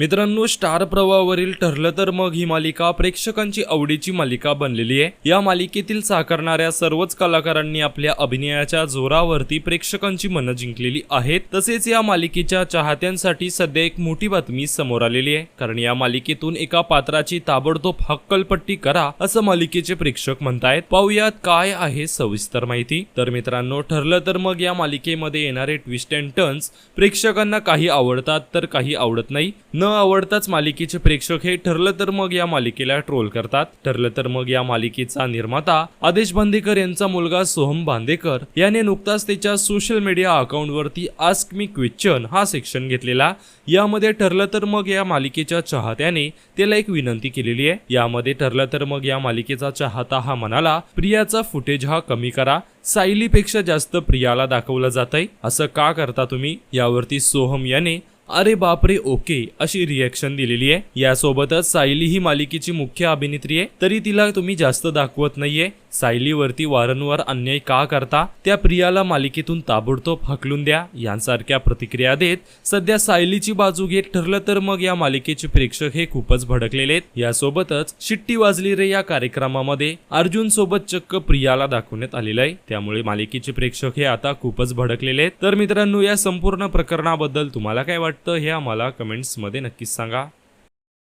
मित्रांनो स्टार प्रवाहावरील ठरलं तर मग ही मालिका प्रेक्षकांची आवडीची मालिका बनलेली आहे. या मालिकेतील साकारणाऱ्या सर्वच कलाकारांनी आपल्या अभिनयाच्या जोरावरती प्रेक्षकांची मनं जिंकलेली आहेत. तसेच या मालिकेच्या चाहत्यांसाठी सध्या एक मोठी बातमी समोर आलेली आहे. कारण या मालिकेतून एका पात्राची ताबडतोब हक्कलपट्टी करा असं मालिकेचे प्रेक्षक म्हणतायत. पाहूयात काय आहे सविस्तर माहिती. तर मित्रांनो ठरलं तर मग या मालिकेमध्ये येणारे ट्विस्ट अँड टर्न्स प्रेक्षकांना काही आवडतात तर काही आवडत नाही. न आवडताच मालिकेचे प्रेक्षक हे ठरलं तर मग या मालिकेला ट्रोल करतात. ठरलं तर मग या मालिकेचा निर्माता आदेश बांदेकर यांचा मुलगा सोहम बांदेकर याने नुकताच त्याच्या सोशल मीडिया अकाउंटवरती आस्क मी क्वेश्चन हा सेक्शन घेतलेला. यामध्ये ठरलं तर मग या मालिकेच्या चाहत्याने त्याला एक विनंती केलेली आहे. यामध्ये ठरलं तर मग या मालिकेचा चाहता हा म्हणाला प्रियाचा फुटेज हा कमी करा. सायलीपेक्षा जास्त प्रियाला दाखवलं जात आहे असं का करता तुम्ही? यावरती सोहम याने अरे बापरे ओके अशी रिॲक्शन दिलेली आहे. यासोबतच सायली ही मालिकेची मुख्य अभिनेत्री आहे तरी तिला तुम्ही जास्त दाखवत नाहीये. सायलीवरती वारंवार अन्याय का करता? त्या प्रियाला मालिकेतून ताबडतोब हकलून द्या यांसारख्या प्रतिक्रिया देत सध्या सायलीची बाजू घेत ठरलं तर मग या मालिकेचे प्रेक्षक हे खूपच भडकलेले आहेत. यासोबतच शिट्टी वाजली रे या कार्यक्रमामध्ये. अर्जुन सोबत चक्क प्रियाला दाखवण्यात आलेलं आहे. त्यामुळे मालिकेचे प्रेक्षक हे आता खूपच भडकलेले आहेत. तर मित्रांनो या संपूर्ण प्रकरणाबद्दल तुम्हाला काय वाटतं हे आम्हाला कमेंट्समध्ये नक्कीच सांगा.